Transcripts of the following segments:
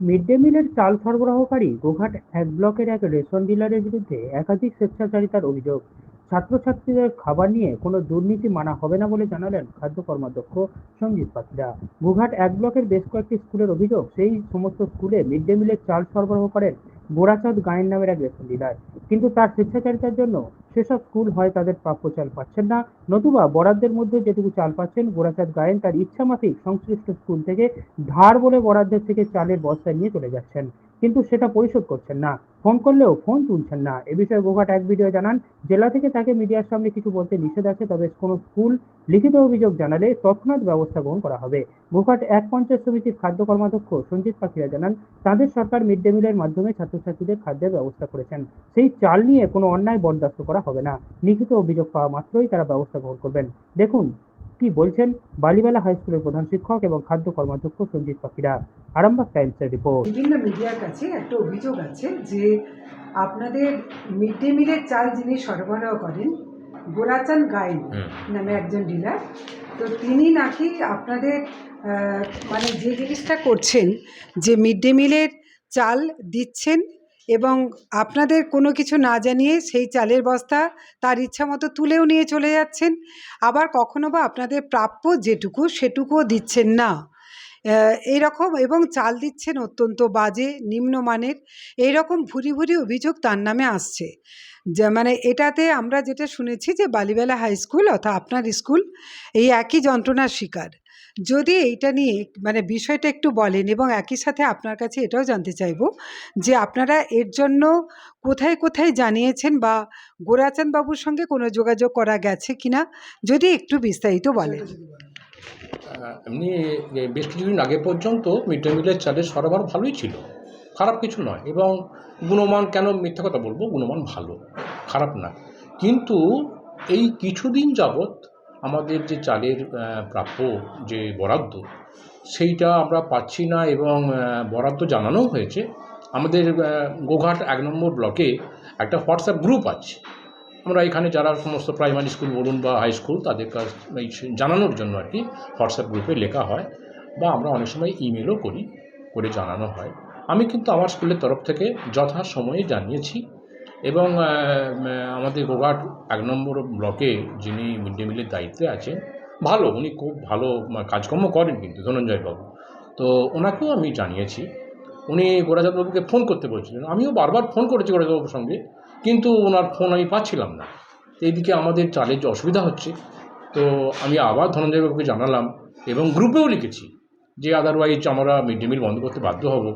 Mid day মিলের চাল সরবরাহকারী গোঘাট এক ব্লকের এক রেশন ডিলারের বিরুদ্ধে একাধিক স্বেচ্ছাচারিতার অভিযোগ। ছাত্রছাত্রীদের খাবার নিয়ে কোনো দুর্নীতি মানা হবে না বলে জানালেন খাদ্য কর্মাধ্যক্ষ সঞ্জিত পাখিরা গোঘাট এক ব্লকের বেশ কয়েকটি স্কুলের অভিযোগ, সেই সমস্ত স্কুলে মিড ডে মিলের চাল সরবরাহ করেন গোরাচাঁদ গায়েন নামের এক রেশন ডিলার। কিন্তু তার স্বেচ্ছাচারিতার জন্য সেসব স্কুল হয় তাদের প্রাপ্য চাল পাচ্ছেন না। নতুবা বরাদ্দের মধ্যে যেটুকু চাল পাচ্ছেন, গোরাচাঁদ গায়েন তার ইচ্ছা ইচ্ছামাফিক সংশ্লিষ্ট স্কুল থেকে ধার বলে বরাদ্দের থেকে চালের বস্তা নিয়ে চলে যাচ্ছেন। কিন্তু সেটা পরিশোধ করছেন না। ফোন করলেও ফোন তুলছেন না। এ বিষয়ে গোঘাট এক ভিডিও জানান, জেলা থেকে তাকে মিডিয়ার সামনে কিছু বলতে নিষেধ আছে, তবে কোনো স্কুল লিখিত অভিযোগ জানালে তৎক্ষণাৎ ব্যবস্থা গ্রহণ করা হবে। গোঘাট এক পঞ্চায়েত সমিতির খাদ্য কর্মাধ্যক্ষ সঞ্জিত পাখিরা জানান, তাদের সরকার মিড ডে মিলের মাধ্যমে ছাত্রছাত্রীদের খাদ্যের ব্যবস্থা করেছেন। সেই চাল নিয়ে কোনো অন্যায় বরদাস্ত করা হবে না। লিখিত অভিযোগ পাওয়া মাত্রই তারা ব্যবস্থা গ্রহণ করবেন। দেখুন কি বলছেন বালিবেলা হাই স্কুলের প্রধান শিক্ষক এবং খাদ্য কর্মাধ্যক্ষ সঞ্জিত পাখিরা। আরামবাগ টাইমসের রিপোর্ট। বিভিন্ন মিডিয়ার কাছে একটা অভিযোগ আছে যে আপনাদের মিড ডে মিলের চাল যিনি সরবরাহ করেন গোরাচান গাইন নামে একজন ডিলার তো তিনি নাকি আপনাদের আহ, মানে যে জিনিসটা করছেন যে মিড ডে মিলের চাল দিচ্ছেন এবং আপনাদের কোনো কিছু না জানিয়ে সেই চালের বস্তা তার ইচ্ছা মতো তুলেও নিয়ে চলে যাচ্ছেন। আবার কখনো বা আপনাদের প্রাপ্য যেটুকু সেটুকুও দিচ্ছেন না। আহ, এইরকম এবং চাল দিচ্ছেন অত্যন্ত বাজে নিম্নমানের এইরকম ভুরি ভুরি অভিযোগ তার নামে আসছে। যে মানে এটাতে আমরা যেটা শুনেছি যে বালিবেলা হাই স্কুল অর্থাৎ আপনার স্কুল এই একই যন্ত্রণার শিকার। যদি এইটা নিয়ে মানে বিষয়টা একটু বলেন এবং একই সাথে আপনার কাছে এটাও জানতে চাইব যে আপনারা এর জন্য কোথায় কোথায় জানিয়েছেন বা গোরাচাঁদ বাবুর সঙ্গে কোনো যোগাযোগ করা গেছে কিনা? যদি একটু বিস্তারিত বলেন। এমনি বেশ কিছুদিন আগে পর্যন্ত মিড ডে মিলের চালের সরবরাহ ভালোই ছিল। খারাপ কিছু নয় এবং গুণমান কেন মিথ্যা কথা বলব? গুণমান ভালো, খারাপ না। কিন্তু এই কিছুদিন যাবৎ আমাদের যে চালের প্রাপ্য যে বরাদ্দ, সেইটা আমরা পাচ্ছি না এবং বরাদ্দ জানানোও হয়েছে। আমাদের গোঘাট এক নম্বর ব্লকে একটা হোয়াটসঅ্যাপ গ্রুপ আছে। আমরা এখানে যারা সমস্ত প্রাইমারি স্কুল বলুন বা হাই স্কুল, তাদের কাছ, এই জানানোর জন্য আর কি হোয়াটসঅ্যাপ গ্রুপে লেখা হয় বা আমরা অনেক সময় ইমেলও করি, করে জানানো হয়। আমি কিন্তু আমার স্কুলের তরফ থেকে যথা সময়ে জানিয়েছি। এবং আমাদের গোঘাট এক নম্বর ব্লকে যিনি মিড ডে মিলের দায়িত্বে আছেন, ভালো, উনি খুব ভালো কাজকর্ম করেন কিন্তু ধনঞ্জয়বাবু। তো ওনাকেও আমি জানিয়েছি, উনি গোরাজাতবাবুকে ফোন করতে বলছিলেন। আমিও বারবার ফোন করেছি গোরাজাতবাবুর সঙ্গে, কিন্তু ওনার ফোন আমি পাচ্ছিলাম না। এইদিকে আমাদের চালের যে অসুবিধা হচ্ছে, তো আমি আবার ধনঞ্জয়বাবুকে জানালাম এবং গ্রুপেও লিখেছি যে আদারওয়াইজ আমরা মিড ডে মিল বন্ধ করতে বাধ্য হব।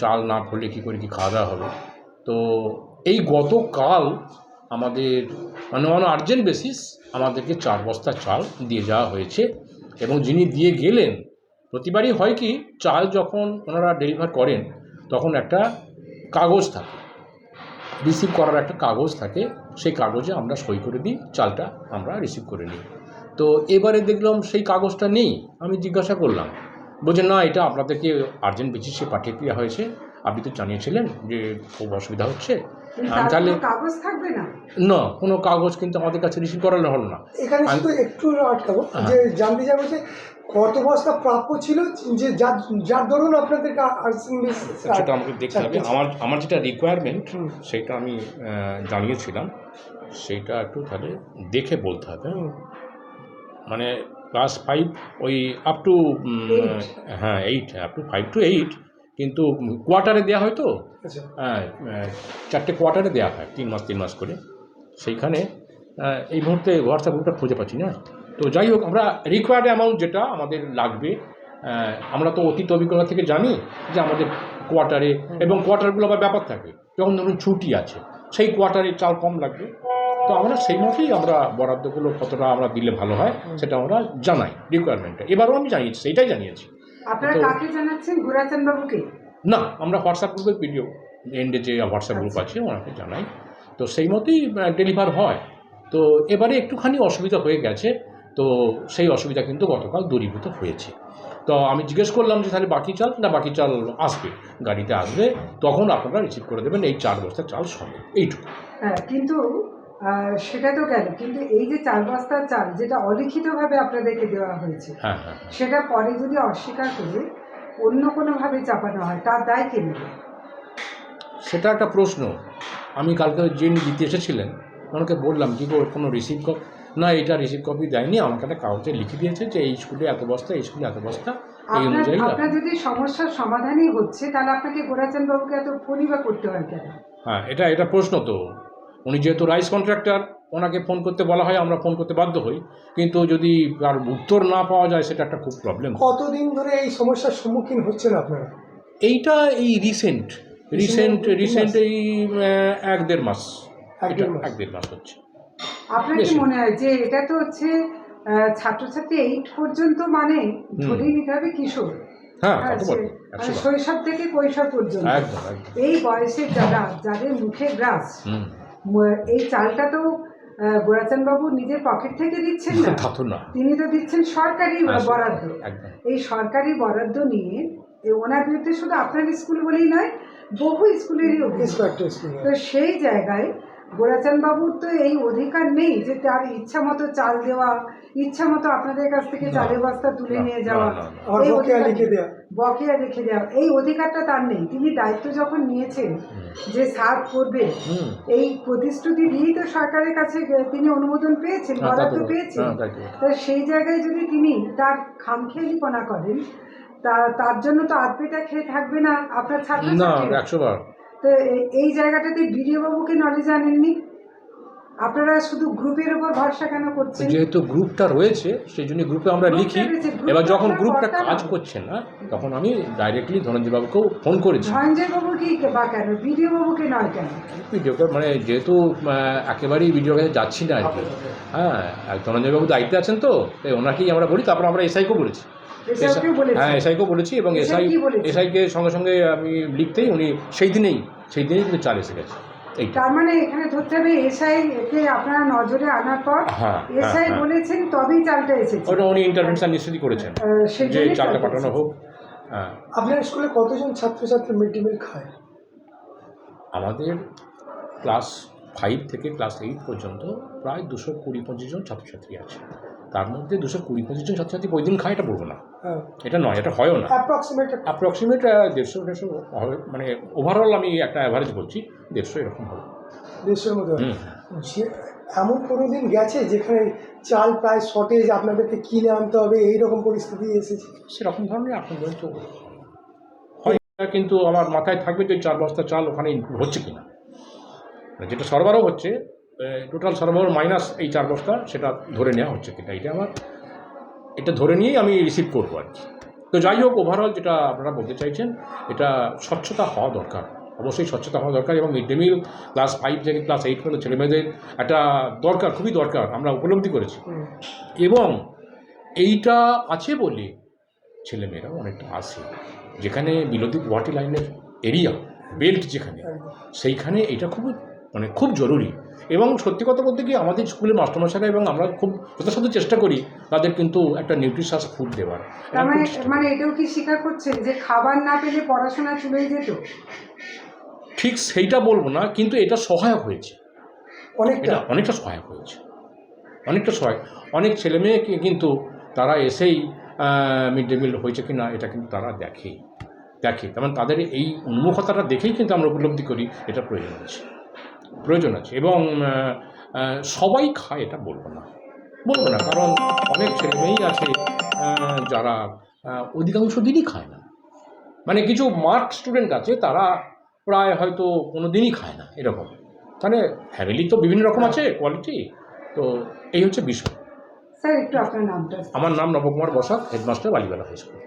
চাল না করলে কী করে কী খাওয়া দাওয়া হবে? তো এই গতকাল আমাদের মানে অন আর্জেন্ট বেসিস আমাদেরকে চার বস্তা চাল দিয়ে যাওয়া হয়েছে এবং যিনি দিয়ে গেলেন, প্রতিবারই হয় কি চাল যখন ওনারা ডেলিভার করেন, তখন একটা কাগজ থাকে রিসিভ করার একটা কাগজ থাকে, সেই কাগজে আমরা সই করে দিই, চালটা আমরা রিসিভ করে নিই। তো এবারে দেখলাম সেই কাগজটা নেই, আমি জিজ্ঞাসা করলাম, বলছে না, এটা আপনাদেরকে আর্জেন্ট বেসিসে পাঠিয়ে দেওয়া হয়েছে, আপনি তো জানিয়েছিলেন যে খুব অসুবিধা হচ্ছে তাহলে কোনো কাগজ থাকবে না? না কোনো কাগজ কিন্তু আমাদের কাছে রিসিভ করানো হলো না। এখানে শুধু একটু আটকাবো হ্যাঁ। যে জানতে যাব যে কত বস্তা প্রাপ্য ছিল যে যার যার ধরুন আপনাদেরকে আর্সিং সেটা আমাকে দেখতে হবে। আমার আমার যেটা রিকোয়ারমেন্ট সেটা আমি জানিয়েছিলাম। সেইটা একটু তাহলে দেখে বলতে হবে। হ্যাঁ? মানে ক্লাস ফাইভ ওই আপ টু হ্যাঁ eight up to five to eight কিন্তু কোয়ার্টারে দেওয়া হয় তো? আচ্ছা। হ্যাঁ চারটে কোয়ার্টারে দেওয়া হয় তিন মাস তিন মাস করে। সেইখানে এই মুহূর্তে হোয়াটসঅ্যাপ গ্রুপটা খুঁজে পাচ্ছি না। তো যাই হোক আমরা রিকোয়ার্ড অ্যামাউন্ট যেটা আমাদের লাগবে আমরা তো অতীত অভিজ্ঞতা থেকে জানি যে আমাদের কোয়ার্টারে এবং কোয়ার্টারগুলো আবার ব্যাপার থাকে। যখন ধরুন ছুটি আছে সেই কোয়ার্টারে চাল কম লাগবে। তো আমরা সেই মতেই আমরা বরাদ্দগুলো কতটা আমরা দিলে ভালো হয় সেটা আমরা জানাই রিকোয়ারমেন্টটা এবারও আমি জানিয়েছি সেইটাই জানিয়েছি। আপনারা কাকে জানাচ্ছেন? বাবুকে না আমরা হোয়াটসঅ্যাপ গ্রুপের ভিডিও এন্ডে যে হোয়াটসঅ্যাপ গ্রুপ আছে ওনাকে জানাই। তো সেই মতোই ডেলিভার হয়। তো এবারে একটুখানি অসুবিধা হয়ে গেছে। তো সেই অসুবিধা কিন্তু গতকাল দূরীভূত হয়েছে। তো আমি জিজ্ঞেস করলাম যে তাহলে বাকি চাল? না বাকি চাল আসবে গাড়িতে আসবে। তখন আপনারা রিসিভ করে দেবেন এই চার বস্তা চাল সঙ্গে এইটুকু। হ্যাঁ কিন্তু সেটা তো গেল কিন্তু এই যে চার বস্তার চাল যেটা অলিখিতভাবে আপনাদেরকে দেওয়া হয়েছে হ্যাঁ হ্যাঁ হ্যাঁ। সেটা পরে যদি অস্বীকার করে অন্য কোনোভাবে চাপানো হয় তার দায় কে নেবে? সেটা একটা প্রশ্ন। আমি কালকে যিনি দিতে এসেছিলেন ওনাকে বললাম কি ওর কোনো রিসিভ কপি না এটা রিসিভ কপি দেয়নি আমাকে একটা কাগজে লিখে দিয়েছে যে এই স্কুলে এত বস্তা এই স্কুলে এত বস্তা এই অনুযায়ী আপনার যদি সমস্যার সমাধানই হচ্ছে তাহলে আপনাকে গোরাচাঁদ বাবুকে এত ফোনই বা করতে হয় কেন? হ্যাঁ এটা এটা প্রশ্ন তো। উনি যেহেতু রাইস কন্ট্রাক্টর ওনাকে ফোন করতে বলা হয় আমরা ফোন করতে বাধ্য হই। কিন্তু যদি আর উত্তর না পাওয়া যায় সেটা একটা খুব প্রবলেম কতদিন ধরে এই সমস্যার সম্মুখীন হচ্ছেন আপনারা? এইটা এই রিসেন্ট রিসেন্ট রিসেন্ট এই এক দেড় মাস। এক এটা দেড় মাস। এক দেড় মাস হচ্ছে। আপনার কি মনে হয় যে এটা তো হচ্ছে ছাত্রছাত্রী এইট পর্যন্ত মানে ধরেই নিতে হবে কিশোর? হ্যাঁ হ্যাঁ। শৈশব থেকে কৈশোর পর্যন্ত। এই বয়সের যারা যাদের মুখে গ্রাস এই চালটা তো গোরাচান বাবু নিজের পকেট থেকে দিচ্ছেন না? তিনি তো দিচ্ছেন সরকারি বরাদ্দ। এই সরকারি বরাদ্দ নিয়ে ওনার বিরুদ্ধে শুধু আপনার স্কুল বলেই নয় বহু স্কুলেরই অভিযোগ। তো সেই জায়গায় গোরাচান বাবুর তো এই অধিকার নেই যে তার ইচ্ছা মতো চাল দেওয়া ইচ্ছা মতো আপনাদের কাছ থেকে চালের বস্তা তুলে নিয়ে যাওয়া এই বকেয়া অধিকার- বকেয়া রেখে দেওয়া এই অধিকারটা তার নেই। তিনি দায়িত্ব যখন নিয়েছেন যে সার্ভ করবে এই প্রতিশ্রুতি দিয়েই তো সরকারের কাছে তিনি অনুমোদন পেয়েছেন বরাদ্দ পেয়েছেন। তাই তো সেই জায়গায় যদি তিনি তার খামখেয়ালিপনা করেন তা তার জন্য তো আধপেটা খেয়ে থাকবে না। আপনার ছাত্র না একশো বার। তো এই জায়গাটাতে বিডিও বাবুকে নলেজ আনেননি? আপনারা শুধু গ্রুপের উপর ভরসা কেন করছেন? যেহেতু গ্রুপটা রয়েছে সেই জন্য গ্রুপে আমরা লিখি। এবার যখন গ্রুপটা কাজ। করছে না তখন আমি ডাইরেক্টলি ধনঞ্জয় ধনঞ্জয়বাবুকেও ফোন করেছি। ধনঞ্জয় বাবু কি বা কেন? বিডিও বাবুকে নয় কেন? ভিডিওকে মানে যেহেতু একেবারেই ভিডিও কাছে যাচ্ছি না আর কি। হ্যাঁ আর ধনঞ্জয়বাবু দায়িত্বে আছেন তো তাই ওনাকেই আমরা বলি তারপর আমরা এসআইকেও বলেছি। হ্যাঁ এসআইকেও বলেছি এবং এসআই কি বলেছে? এসআইকে সঙ্গে সঙ্গে আমি লিখতেই উনি সেই দিনেই সেই দিনেই কিন্তু চাল এসে গেছে। তার মানে এখানে ধরতে হবে এসআই কে আপনারা নজরে আনার পর হ্যাঁ, হ্যাঁ, এসআই হ্যাঁ। বলেছেন তবেই চালটা এসেছে। ওটা উনি ইন্টারভেনশন নিশ্চয়ই করেছেন যে চালটা পাঠানো হোক। হ্যাঁ। আপনার স্কুলে কতজন ছাত্রছাত্রী মিড ডে মিল খায়? আমাদের ক্লাস ফাইভ থেকে ক্লাস এইট পর্যন্ত প্রায় দুশো কুড়ি পঁচিশ জন ছাত্রছাত্রী আছে। তার মধ্যে দুশো কুড়ি পঁচিশ জন ছাত্রছাত্রী ওই দিন খায় এটা বলব না। এটা নয় এটা হয়ও না। অ্যাপ্রক্সিমেট অ্যাপ্রক্সিমেট দেড়শো দেড়শো মানে ওভারঅল আমি একটা অ্যাভারেজ বলছি দেড়শো এরকম হবে। দেশের মতো এমন কোনো দিন গেছে যেখানে চাল প্রায় শর্টেজ আপনাদেরকে কিনে আনতে হবে এই রকম পরিস্থিতি এসেছে? সেরকম ধরনের এখন পর্যন্ত হয় কিন্তু আমার মাথায় থাকবে যে চার বস্তা চাল ওখানে ইনক্লুড হচ্ছে কিনা মানে যেটা সরবরাহ হচ্ছে টোটাল সরবরাহ মাইনাস এই চার বস্তা সেটা ধরে নেওয়া হচ্ছে কিনা এটা আমার এটা ধরে নিয়েই আমি রিসিভ করব আর কি। তো যাই হোক ওভারঅল যেটা আপনারা বলতে চাইছেন এটা স্বচ্ছতা হওয়া দরকার। অবশ্যই স্বচ্ছতা হওয়া দরকার এবং mid day meal class five থেকে ক্লাস এইট পর্যন্ত ছেলেমেয়েদের একটা দরকার খুবই দরকার আমরা উপলব্ধি করেছি। এবং এইটা আছে বলে ছেলেমেয়েরাও অনেকটা আসে যেখানে বিলোদি ওয়াটি লাইনের এরিয়া বেল্ট যেখানে সেইখানে এটা খুব মানে খুব জরুরি। এবং সত্যি কথা বলতে কি আমাদের স্কুলের মাস্টারমশাইরা এবং আমরা খুব যথাসাধ্য চেষ্টা করি তাদের কিন্তু একটা নিউট্রিশাস ফুড দেওয়ার। মানে মানে এটাও কি স্বীকার করছেন যে খাবার না পেলে পড়াশোনা চলেই যেত? ঠিক সেইটা বলব না কিন্তু এটা সহায়ক হয়েছে। অনেকটা। অনেকটা সহায়ক হয়েছে। অনেকটা সহায়ক। অনেক ছেলে মেয়ে কিন্তু তারা এসেই মিড ডে মিল হয়েছে কি না এটা কিন্তু তারা দেখে। দেখে তেমন তাদের এই উন্মুখতাটা দেখেই কিন্তু আমরা উপলব্ধি করি এটা প্রয়োজন আছে প্রয়োজন আছে। এবং সবাই খায় এটা বলব না। বলব না কারণ অনেক ছেলে মেয়েই আছে যারা অধিকাংশ দিনই খায় না। মানে কিছু মার্ক স্টুডেন্ট আছে তারা প্রায় হয়তো কোনো দিনই খায় না এরকম। তাহলে ফ্যামিলি তো বিভিন্ন রকম আছে কোয়ালিটি। তো এই হচ্ছে বিষয়। স্যার একটু আপনার নামটা আমার নাম Nabakumar Basak headmaster Balibela high school.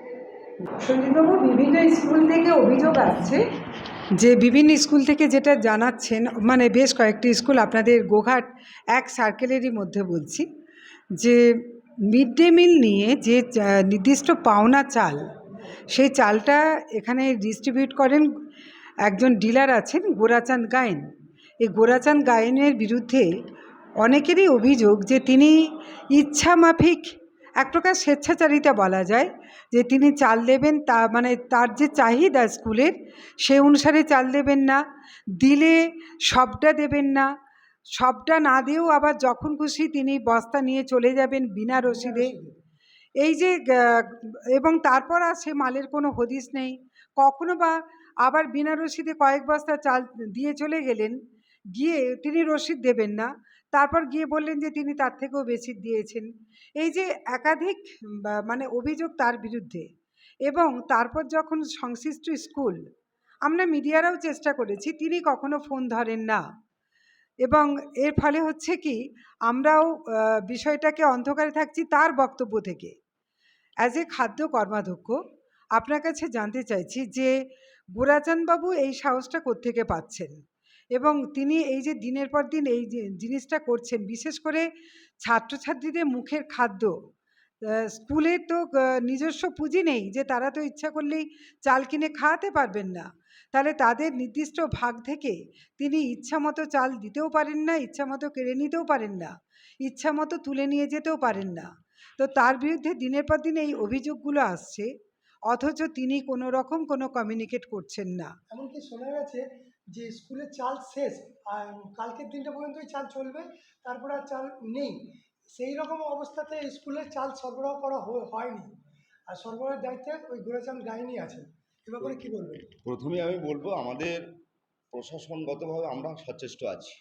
সঞ্জীববাবু বিভিন্ন স্কুল থেকে অভিযোগ আসছে যে বিভিন্ন স্কুল থেকে যেটা জানাচ্ছেন মানে বেশ কয়েকটি স্কুল আপনাদের গোঘাট এক সার্কেলেরই মধ্যে বলছি, যে মিড ডে মিল নিয়ে যে নির্দিষ্ট পাওনা চাল, সেই চালটা এখানে ডিস্ট্রিবিউট করেন, একজন ডিলার আছেন, গোরাচাঁদ গায়েন। এই গোরাচাঁদ গায়েনের বিরুদ্ধে অনেকেরই অভিযোগ যে তিনি ইচ্ছামাফিক এক প্রকার স্বেচ্ছাচারিতা বলা যায় যে তিনি চাল দেবেন তা মানে তার যে চাহিদা স্কুলের, সে অনুসারে চাল দেবেন না, দিলে সবটা দেবেন না, সবটা না দিয়েও আবার যখন খুশি তিনি বস্তা নিয়ে চলে যাবেন বিনা রসিদে। এই যে এবং তারপর আর সে মালের কোনো হদিস নেই। কখনো বা আবার বিনা রসিদে কয়েক বস্তা চাল দিয়ে চলে গেলেন, গিয়ে তিনি রসিদ দেবেন না। তারপর গিয়ে বললেন যে তিনি তার থেকেও বেশি দিয়েছেন। এই যে একাধিক মানে অভিযোগ তার বিরুদ্ধে এবং তারপর যখন সংশ্লিষ্ট স্কুল, আমরা মিডিয়ারাও চেষ্টা করেছি, তিনি কখনো ফোন ধরেন না। এবং এর ফলে হচ্ছে কি, আমরাও বিষয়টাকে অন্ধকারে থাকছি তার বক্তব্য থেকে। অ্যাজ এ খাদ্য কর্মাধ্যক্ষ, আপনার কাছে জানতে চাইছি যে গোরাচাঁদবাবু এই সাহসটা কোত্থেকে পাচ্ছেন? এবং তিনি এই যে দিনের পর দিন এই জিনিসটা করছেন, বিশেষ করে ছাত্রছাত্রীদের মুখের খাদ্য স্কুলে তো নিজস্ব পুঁজি নেই যে তারা তো ইচ্ছা করলেই চাল কিনে খাওয়াতে পারবেন না। তাহলে তাদের নির্দিষ্ট ভাগ থেকে তিনি ইচ্ছা মতো চাল দিতেও পারেন না, ইচ্ছা মতো কেড়ে নিতেও পারেন না, ইচ্ছা মতো তুলে নিয়ে যেতেও পারেন না। তো তার বিরুদ্ধে দিনের পর দিন এই অভিযোগগুলো আসছে, অথচ তিনি কোনো রকম কোনো কমিউনিকেট করছেন না। এমনকি শোনা গেছে যে স্কুলের চাল শেষ, আর কালকের দিনটা পর্যন্তই চাল চলবে, তারপর আর চাল নেই। সেই রকম অবস্থাতে স্কুলের চাল সরবরাহ করা হয়নি। আর সরবরাহের দায়িত্বে ওই গোরাচাঁদ গাইনি আছেন। এ ব্যাপারে কী বলবেন? প্রথমে আমি বলব, আমাদের প্রশাসনগতভাবে আমরা সচেষ্ট আছি।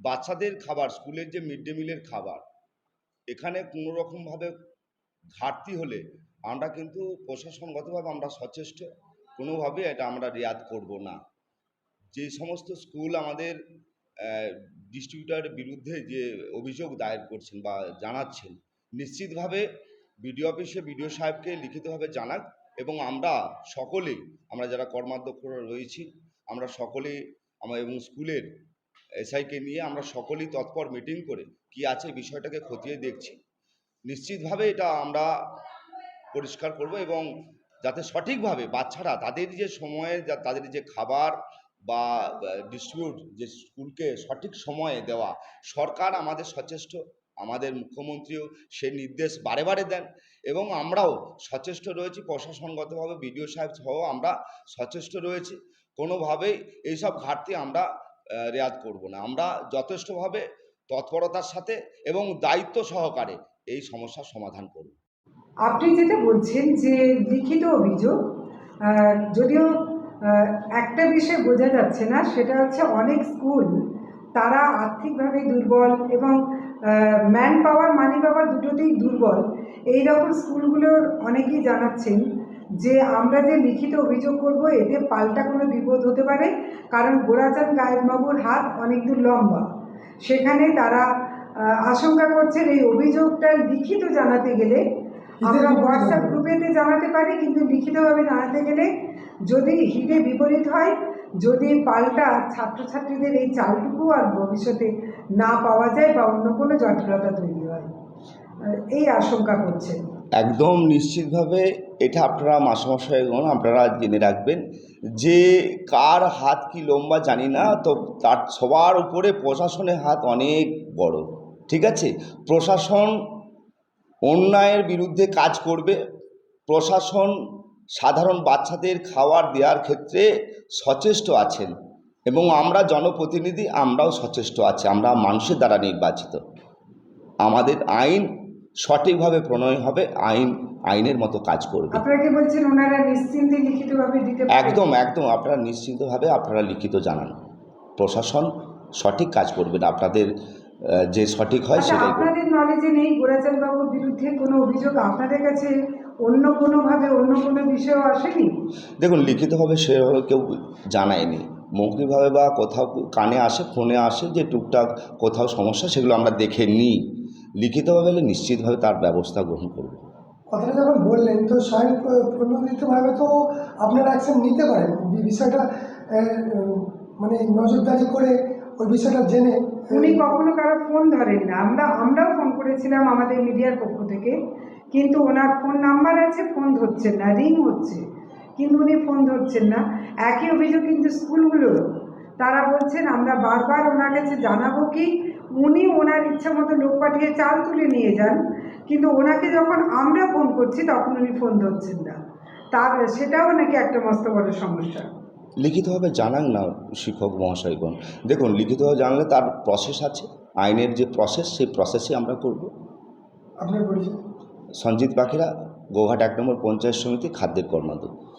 বাচ্চাদের খাবার, স্কুলের যে মিড ডে মিলের খাবার, এখানে কোনো রকমভাবে ঘাটতি হলে আমরা কিন্তু প্রশাসনগতভাবে আমরা সচেষ্ট। কোনোভাবে এটা আমরা রেয়াত করব না। যে সমস্ত স্কুল আমাদের ডিস্ট্রিবিউটারের বিরুদ্ধে যে অভিযোগ দায়ের করছেন বা জানাচ্ছেন, নিশ্চিতভাবে বিডিও অফিসে বিডিও সাহেবকে লিখিতভাবে জানাক এবং আমরা সকলেই আমরা যারা কর্মাধ্যক্ষরা রয়েছি, আমরা সকলেই আমার এবং স্কুলের এসআইকে নিয়ে আমরা সকলেই তৎপর মিটিং করে কি আছে বিষয়টাকে খতিয়ে দেখছি। নিশ্চিতভাবে এটা আমরা পরিষ্কার করব এবং যাতে সঠিকভাবে বাচ্চারা তাদের যে সময়ে তাদের যে খাবার বা ডিস্ট্রিবিউট যে স্কুলকে সঠিক সময়ে দেওয়া, সরকার আমাদের সচেষ্ট, আমাদের মুখ্যমন্ত্রীও সে নির্দেশ বারে বারে দেন এবং আমরাও সচেষ্ট রয়েছি, প্রশাসনগতভাবে বিডিও সাহেব সহ আমরা সচেষ্ট রয়েছি, কোনোভাবেই এইসব ঘাটতি আমরা রেয়াত করব না। আমরা যথেষ্টভাবে তৎপরতার সাথে এবং দায়িত্ব সহকারে এই সমস্যার সমাধান করব। আপনি যেটা বলছেন যে লিখিত অভিযোগ যদিও একটা বিষয় বোঝা যাচ্ছে না, সেটা হচ্ছে অনেক স্কুল তারা আর্থিকভাবে দুর্বল এবং ম্যান পাওয়ার মানি পাওয়ার দুটোতেই দুর্বল। এই রকম স্কুলগুলোর অনেকেই জানাচ্ছেন যে আমরা যে লিখিত অভিযোগ করব, এতে পাল্টা কোনো বিপদ হতে পারে, কারণ গোরাচাঁদ গায়েববাবুর হাত অনেক দূর লম্বা। সেখানে তারা আশঙ্কা করছেন এই অভিযোগটা লিখিত জানাতে গেলে আমরা হোয়াটসঅ্যাপ গ্রুপেতে জানাতে পারি কিন্তু লিখিতভাবে জানাতে গেলে যদি হিতে বিপরীত হয় যদি পাল্টা ছাত্রছাত্রীদের এই চালটুকু আর ভবিষ্যতে না পাওয়া যায় বা অন্য কোনো জটিলতা তৈরি হয়। এই আশঙ্কা করছে। একদম নিশ্চিতভাবে এটা আপনারা মাস্টারমশাইগণ আপনারা জেনে রাখবেন যে কার হাত কি লম্বা জানি না তো তার সবার উপরে প্রশাসনের হাত অনেক বড় ঠিক আছে? প্রশাসন অন্যায়ের বিরুদ্ধে কাজ করবে। প্রশাসন সাধারণ বাচ্চাদের খাবার দেওয়ার ক্ষেত্রে সচেষ্ট আছেন এবং আমরা জনপ্রতিনিধি আমরাও সচেষ্ট আছি আমরা মানুষের দ্বারা নির্বাচিত। আমাদের আইন সঠিকভাবে প্রণয় হবে আইন আইনের মতো কাজ করবে। আপনারা কি বলছেন ওনারা নিশ্চিন্তে লিখিতভাবে দিতে পারেন? একদম একদম আপনারা নিশ্চিতভাবে আপনারা লিখিত জানান। প্রশাসন সঠিক কাজ করবেন আপনাদের যে সঠিক হয় আচ্ছা সেটাই নলেজে নেই গোরাচাঁদ বাবুর বিরুদ্ধে কোনো অভিযোগ আপনাদের কাছে অন্য কোনোভাবে অন্য কোনো বিষয়ও আসেনি? দেখুন লিখিতভাবে সেভাবে কেউ জানায়নি। মৌখিকভাবে বা কোথাও কানে আসে ফোনে আসে যে টুকটাক কোথাও সমস্যা সেগুলো আমরা দেখে নিই। লিখিতভাবে হলে নিশ্চিতভাবে তার ব্যবস্থা গ্রহণ করব। কথাটা যখন বললেন তো স্বয়ং প্র- প্রণোদিতভাবে তো আপনারা অ্যাকশন নিতে পারেন। বিষয়টা মানে নজরদারি করে ওই বিষয়টা জেনে উনি কখনো কারও ফোন ধরেন না আমরা, আমরাও ফোন করেছিলাম আমাদের মিডিয়ার পক্ষ থেকে, কিন্তু ওনার ফোন নাম্বার আছে ফোন ধরছেন না রিং হচ্ছে, কিন্তু উনি ফোন ধরছেন না। একই অভিযোগ কিন্তু স্কুলগুলোর তারা বলছেন, আমরা বারবার ওনার কাছে জানাব কি? উনি ওনার ইচ্ছা মতো লোক পাঠিয়ে চাল তুলে নিয়ে যান, কিন্তু ওনাকে যখন আমরা ফোন করছি, তখন উনি ফোন ধরছেন না। তার, সেটাও নাকি একটা মস্ত বড় সমস্যা। লিখিতভাবে জানান না শিক্ষক মহাশয়গণ। দেখুন লিখিতভাবে জানালে তার প্রসেস আছে আইনের যে প্রসেস সেই প্রসেসে আমরা করব। আপনার পরিচয়? সঞ্জিত পাখিরা গোঘাট এক নম্বর পঞ্চায়েত সমিতি খাদ্যের কর্মাধ্যক্ষ।